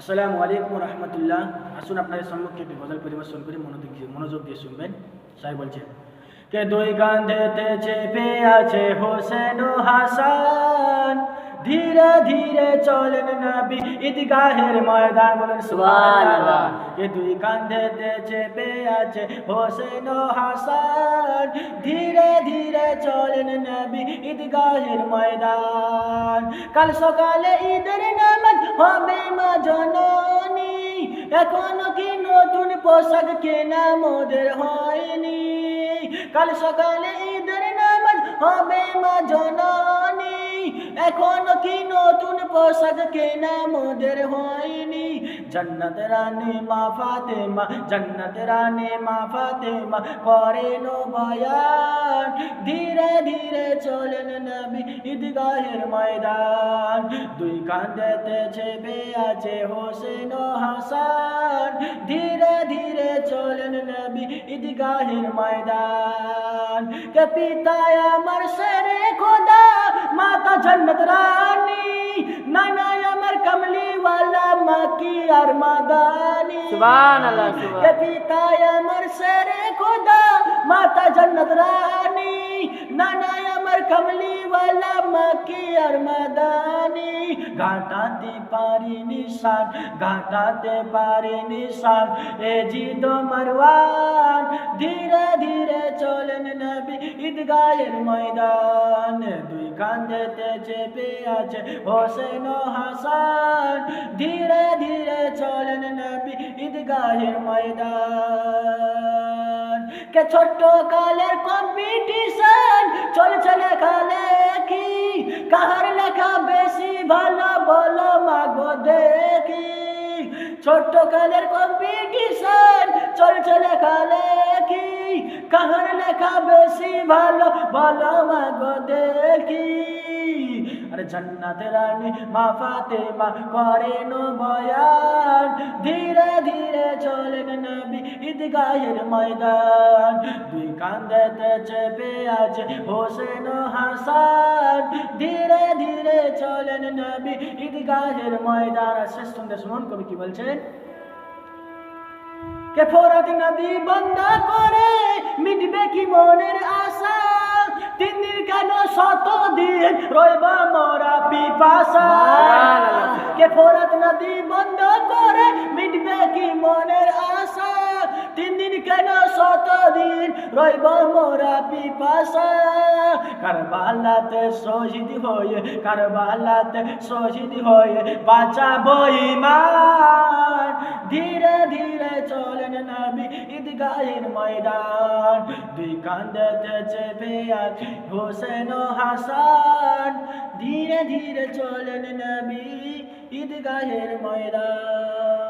আসসালামু আলাইকুম রহমতুল্লাহ। আসুন আপনাদের সম্মুখে একটি গজল পরিবেশন করে মনোযোগ দিয়ে মনোযোগ দিয়ে শুনবেন। সাহেব বলছেন, কে দুই কান্ধেতে চেপে আছে হোসেন হাসান? ধীরে ধীরে চলেন নবী ঈদগাহের ময়দান। বলেন, সুবহানাল্লাহ। কে দুই কান্ধেতে চেপে আছে হোসেন হাসান? ধীরে ধীরে চলেন নবী ঈদগাহের ময়দান। কাল সকালে ঈদের নামাজ হবে মা জননী এখনও কি নতুন পোশাক কেনা মোদের হয়নি? কাল সকালে ঈদের নামাজ হবে মা জননী। এখনও কি নতুন পোশাক কেনা মোদের হয়নি? জন্নত রানী মা ফাতেমা, জন্নত রানী মা ফাতেমা করেন বয়ান। ধীরে ধীরে চলেন নবী ঈদগাহের ময়দান। দুই কাঁধেতে চেপে আছে হোসেন হাসান ধীরে ধীরে চলেন নবী ঈদগাহের ময়দান কে পিতায় আমার সেরে খোদা মাতা জন্নত রানী নানায় আমার কমলি ওয়ালা মাকি আর মাদানি সুবহানাল্লাহ, কে সুবহান। পিতায় আমার সেরে খোদা মাতা জন্নত রানী নানায় আমার কমলি ওয়ালা মাকি আর মাদানি ঘাটাতে পারি নিশান ঘাটাতে পারি নিশান এ জিদ মারওয়ান ধীরে ধীরে চলেন নবী ঈদগাহের ময়দান দুই কান্ধেতে চেপে আছে হোসেন হাসান ধীরে ধীরে চলেন নবী ঈদগাহের ময়দান কে ছোট্ট কালের কম্পিটিশন চলছে লেখা লেখি কাহার লেখা বেশি ভালো বলো মাগো দেখি। ছোট্ট কালের কম্পিটিশন চলছে লেখা লেখি কাহার লেখা বেশি ভালো বলো মাগো দেখি। আরে জান্নাত রানী মা ফাতেমা করেন বয়ান। ধীরে ধীরে চলেন ঈদগাহের ময়দান দুই কান্দেতে চেপে আছে হোসেন হাসান। ধীরে ধীরে চলেন নবী ঈদগাহের ময়দান। শেষ শুনতে শুনুন কবি কি বলছেন কে ফোরাত নদী বন্ধ করে মিটবে কি মনের আশা? তিন দিন কেন শত দিন রইব মোরা পিপাসা? কে ফোরাত নদী বন্ধ করে মিটবে কি মনের দিন রইব মোরা পিপাসা। কারবালাতে শহীদ হয়ে, কারবালাতে শহীদ হয়ে বাঁচাবো ইমান ধীরে ধীরে চলেন নবী ঈদগাহের ময়দান। দুই কান্দেতে চেপে আছে হোসেন হাসান। ধীরে ধীরে চলেন নবী ঈদগাহের ময়দান।